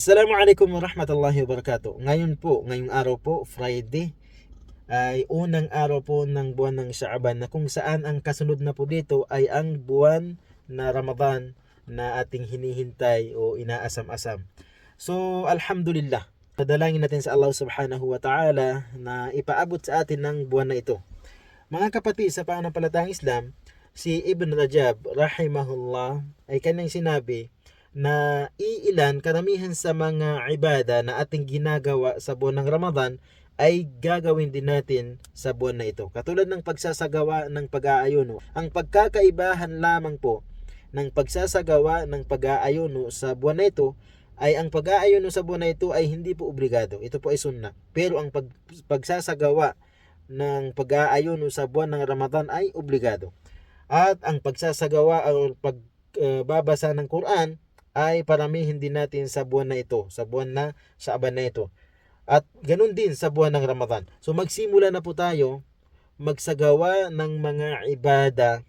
Assalamualaikum warahmatullahi wabarakatuh. Ngayon po, ngayong araw po, Friday, ay unang araw po ng buwan ng Shaaban na kung saan ang kasunod na po dito ay ang buwan na Ramadan na ating hinihintay o inaasam-asam. So, alhamdulillah. Padalangin natin sa Allah subhanahu wa ta'ala na ipaabot sa atin ng buwan na ito. Mga kapatid sa pananampalatayang Islam, si Ibn Rajab, rahimahullah, ay kanyang sinabi na iilan karamihan sa mga ibada na ating ginagawa sa buwan ng Ramadan ay gagawin din natin sa buwan na ito. Katulad ng pagsasagawa ng pag-aayuno. Ang pagkakaibahan lamang po ng pagsasagawa ng pag-aayuno sa buwan na ito ay ang pag-aayuno sa buwan na ito ay hindi po obligado. Ito po ay sunna. Pero ang pag, pagsasagawa ng pag-aayuno sa buwan ng Ramadan ay obligado. At ang pagsasagawa o pagbabasa ng Quran ay paramihin din natin sa buwan na ito, sa buwan na Shaaban na ito. At ganun din sa buwan ng Ramadan. So magsimula na po tayo magsagawa ng mga ibada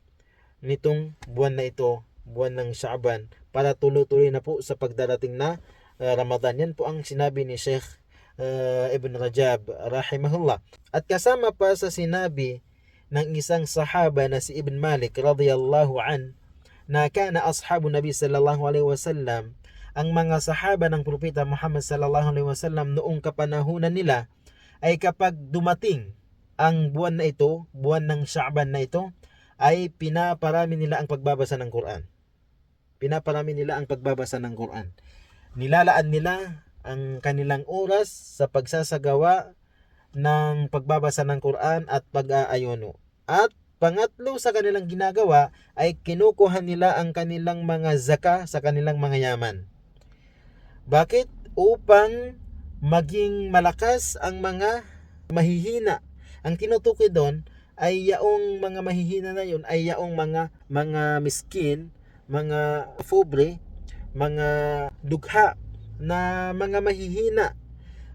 nitong buwan na ito, buwan ng Shaaban, para tuloy-tuloy na po sa pagdarating na uh, Ramadan. Yan po ang sinabi ni Sheikh uh, Ibn Rajab, rahimahullah. At kasama pa sa sinabi ng isang sahaba na si Ibn Malik, radiyallahu an, na kana ashabu Nabi sallallahu alaihi wasallam ang mga sahaba ng propeta Muhammad sallallahu alaihi wasallam noong kapanahunan nila ay kapag dumating ang buwan na ito, buwan ng Sha'ban na ito, ay pinaparami nila ang pagbabasa ng Quran. Pinaparami nila ang pagbabasa ng Quran. Nilalaan nila ang kanilang oras sa pagsasagawa ng pagbabasa ng Quran at pag-aayuno. At Pangatlo sa kanilang ginagawa ay kinukuha nila ang kanilang mga zaka sa kanilang mga yaman. Bakit? Upang maging malakas ang mga mahihina. Ang tinutukoy doon ay yaong mga mahihina na yun ay yaong mga mga miskin, mga pobre, mga dugha na mga mahihina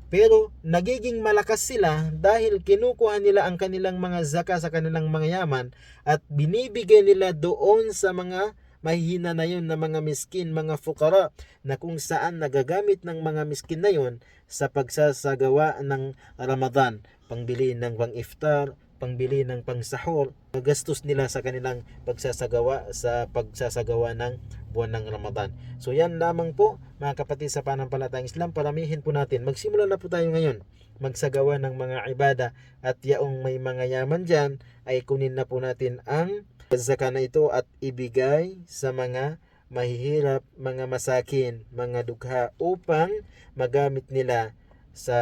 pero nagiging malakas sila dahil kinukuha nila ang kanilang mga zaka sa kanilang mga yaman at binibigay nila doon sa mga mahihina na yun na mga miskin, mga fukara na kung saan nagagamit ng mga miskin na yun sa pagsasagawa ng Ramadan, pangbili ng pang iftar, pangbili ng pangsahur, gastos nila sa kanilang pagsasagawa sa pagsasagawa ng buwan ng Ramadan. So yan lamang po mga kapatid sa panampalatayang Islam, paramihin po natin. Magsimula na po tayo ngayon magsagawa ng mga ibada at yaong may mga yaman dyan ay kunin na po natin ang zaka na ito at ibigay sa mga mahihirap, mga masakin, mga dugha upang magamit nila sa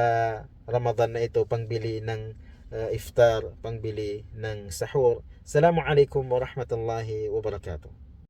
Ramadan na ito pangbili ng uh, iftar, pangbili ng sahur. Assalamualaikum warahmatullahi wabarakatuh.